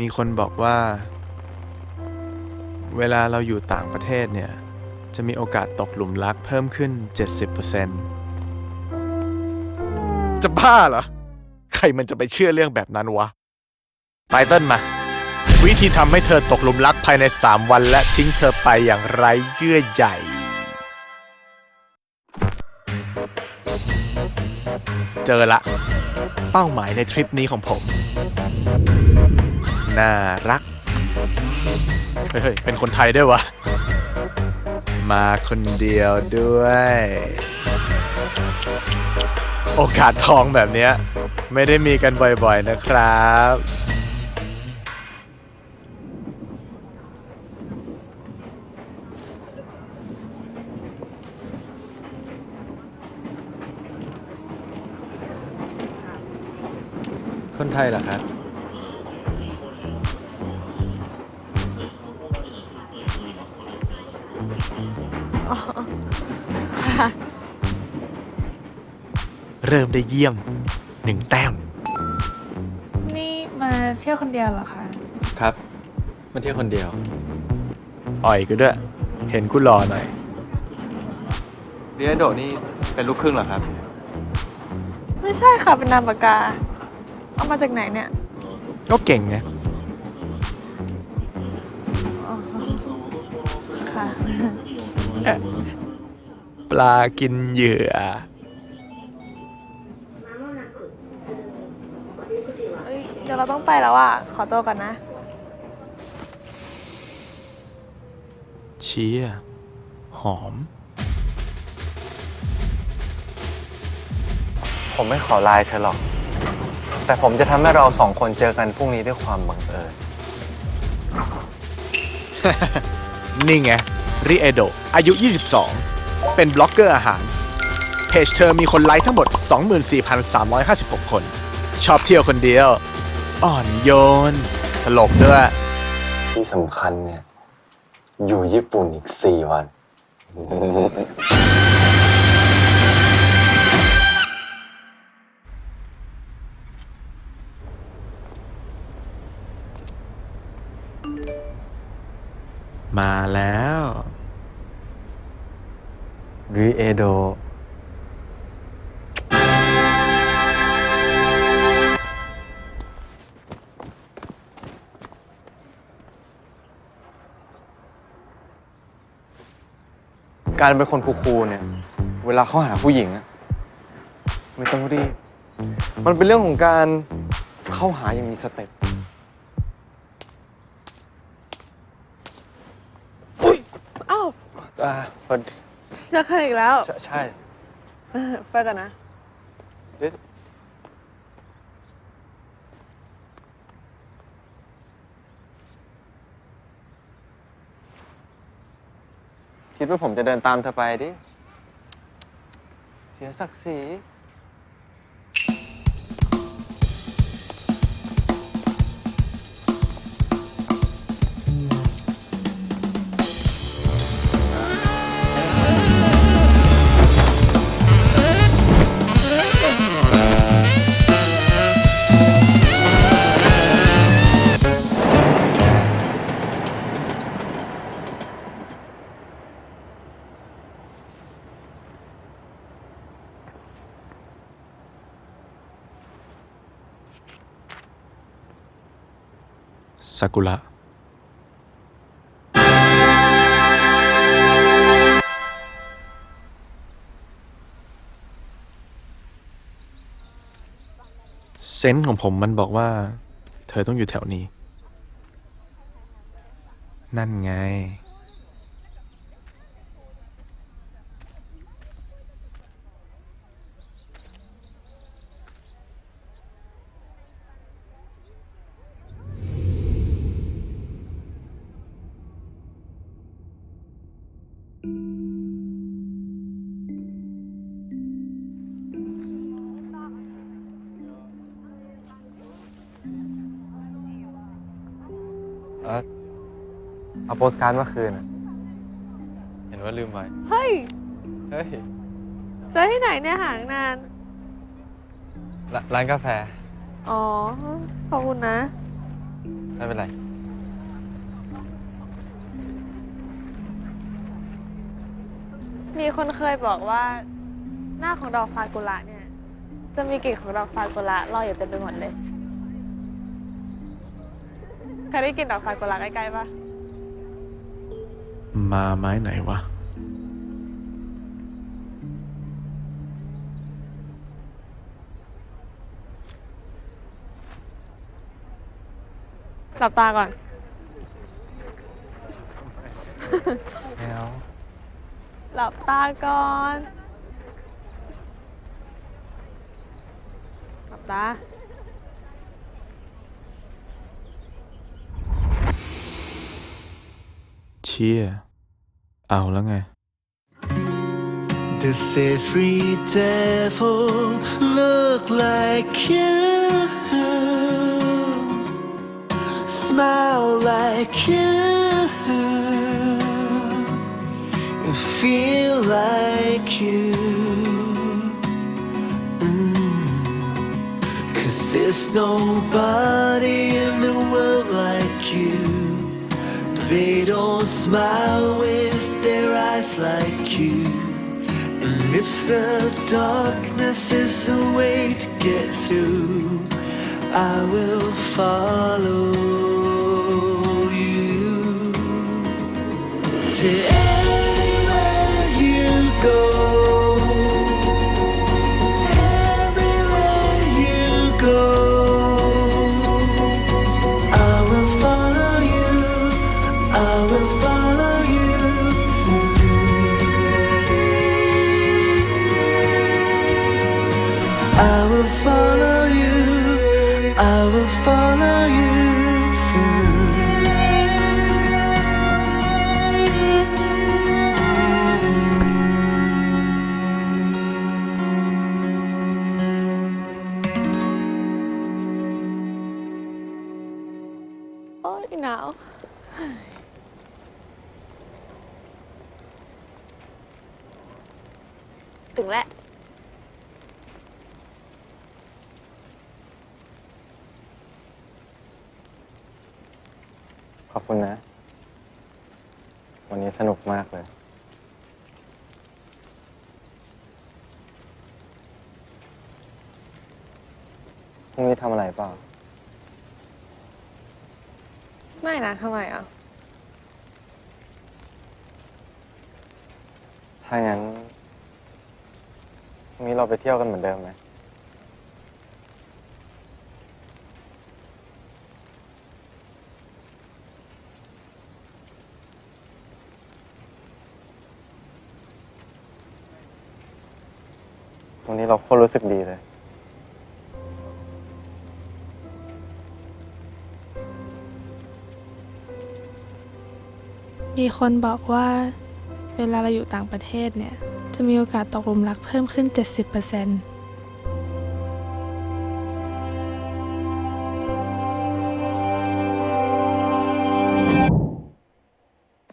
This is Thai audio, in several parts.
มีคนบอกว่า เวลาเราอยู่ต่างประเทศเนี่ย จะมีโอกาสตกหลุมรักเพิ่มขึ้น 70%จะบ้าเหรอ ใครมันจะไปเชื่อเรื่องแบบนั้นวะ ไตเติ้ลมา วิธีทำให้เธอตกหลุมรักภายใน 3 วันและทิ้งเธอไปอย่างไร้เยื่อใยเจอละ เป้าหมายในทริปนี้ของผม น่ารัก เฮ้ยเป็นคนไทยด้วยวะ มาคนเดียวด้วย โอกาสทองแบบเนี้ย ไม่ได้มีกันบ่อยๆนะครับ คนไทยเหรอครับ เริ่มได้เยี่ยมหนึ่งแต้ม นี่มาเที่ยวคนเดียวเหรอคะ ครับ มาเที่ยวคนเดียว อ่อยกูด้วย เห็นกูหล่อหน่อย เรียโดะนี่เป็นลูกครึ่งเหรอครับ ไม่ใช่ค่ะ เป็นนามปากกา เอามาจากไหนเนี่ย ก็เก่งไงอ๋อค่ะ ปลากินเหยื่อ ดี๋ยวเราต้องไปแล้วอะ ขอตัวก่อนนะ เชี่ยหอม ผมไม่ขอไลน์เธอหรอก แต่ผมจะทำให้เราสองคนเจอกันพรุ่งนี้ด้วยความบังเอิญ นี่ไง ริเอโด อายุ 22 เป็นบล็อกเกอร์อาหาร เพจเธอมีคนไลค์ทั้งหมด 24,356 คน ชอบเที่ยวคนเดียว อ่อนโยน ตลกด้วย ที่สำคัญเนี่ย อยู่ญี่ปุ่นอีกสี่วัน มาแล้ว ริเอโด การเป็นคนคูลๆเนี่ย เวลาเข้าหาผู้หญิงอะไม่ต้องรีบ มันเป็นเรื่องของการเข้าหาอย่างมีสเต็ปอ้าวอ่าพอดีเจะเคยอีกแล้ว ใช่ใช่ เออไปก่อนนะ เดี๋ยว คิดว่าผมจะเดินตามเธอไปดิ เสียศักดิ์ศรี ซากุระเซนส์ของผมมันบอกว่า เธอต้องอยู่แถวนี้ นั่นไง เออเอาโปสการ์ดเมื่อคืนอะเห็นว่าลืมไว้ เฮ้ย เฮ้ยเจอที่ไหนเนี่ยห่างนาน ร้าร้านกาแฟ อ๋อ ขอบคุณนะ ไม่เป็นไร มีคนเคยบอกว่า หน้าของดอกซากุระเนี่ย จะมีกลิ่นของดอกซากุระลอยอยู่เต็มไปหมดเลย เคยได้กลิ่นดอกซากุระใกล้ๆปะมาไม้ไหนวะ หลับตาก่อนไม่เอาหลับตาก่อน หลับตา ชี่ย เอาแล้วไง Does every devil look like you? Smile like you? And feel like you? Mm. Cause there's nobody in the world like you. they don't smile with their eyes like you. And if the darkness is the way to get through, I will follow you to anywhere you go. I will follow you through. Oh, โอ้ยหนาว ถึงแล้ว ข อบคุณนะ วันนี้สนุกมากเลย พรุ่งนี้ทำอะไรเปล่า ไม่นะทำไมอะ ถ้างั้นพรุ่งนี้เราไปเที่ยวกันเหมือนเดิมไหม เราโคตรรู้สึกดีเลย มีคนบอกว่า เวลาเราอยู่ต่างประเทศเนี่ย จะมีโอกาสตกหลุมรักเพิ่มขึ้น 70%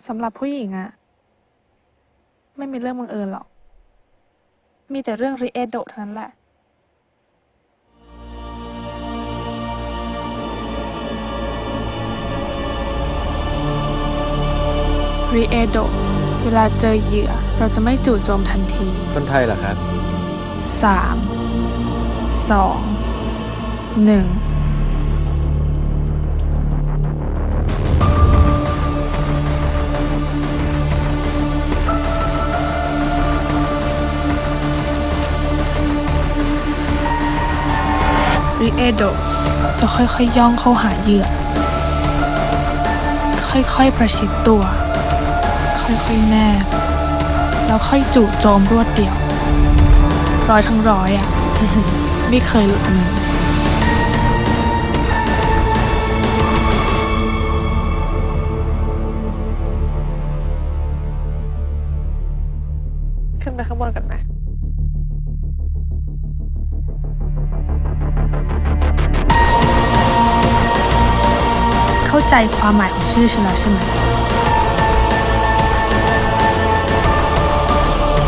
สำหรับผู้หญิงอะไม่มีเรื่องบังเอิญหรอก มีแต่เรื่องริเอโดะเท่านั้นแหละรีเอโดเวลาเจอเหยื่อเราจะไม่จู่โจมทันที คนไทยเหรอครับ 3 2 1 ริเอโดจะค่อยๆย่องเข้าหาเหยื่อ ค่อยๆประชิดตัว ค่อยๆแนบแล้วค่อยจู่โจมรวดเดียว ร้อยทั้งร้อยอะ ไม่เคยหลุดมือ ใจความหมายของชื่อฉันแล้วใช่ไหม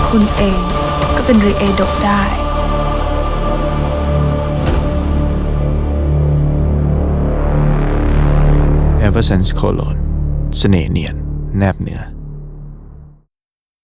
คุณเองก็เป็นรีเอโดได้ Ever since colon เสน่ห์เนียน แนบเนื้อ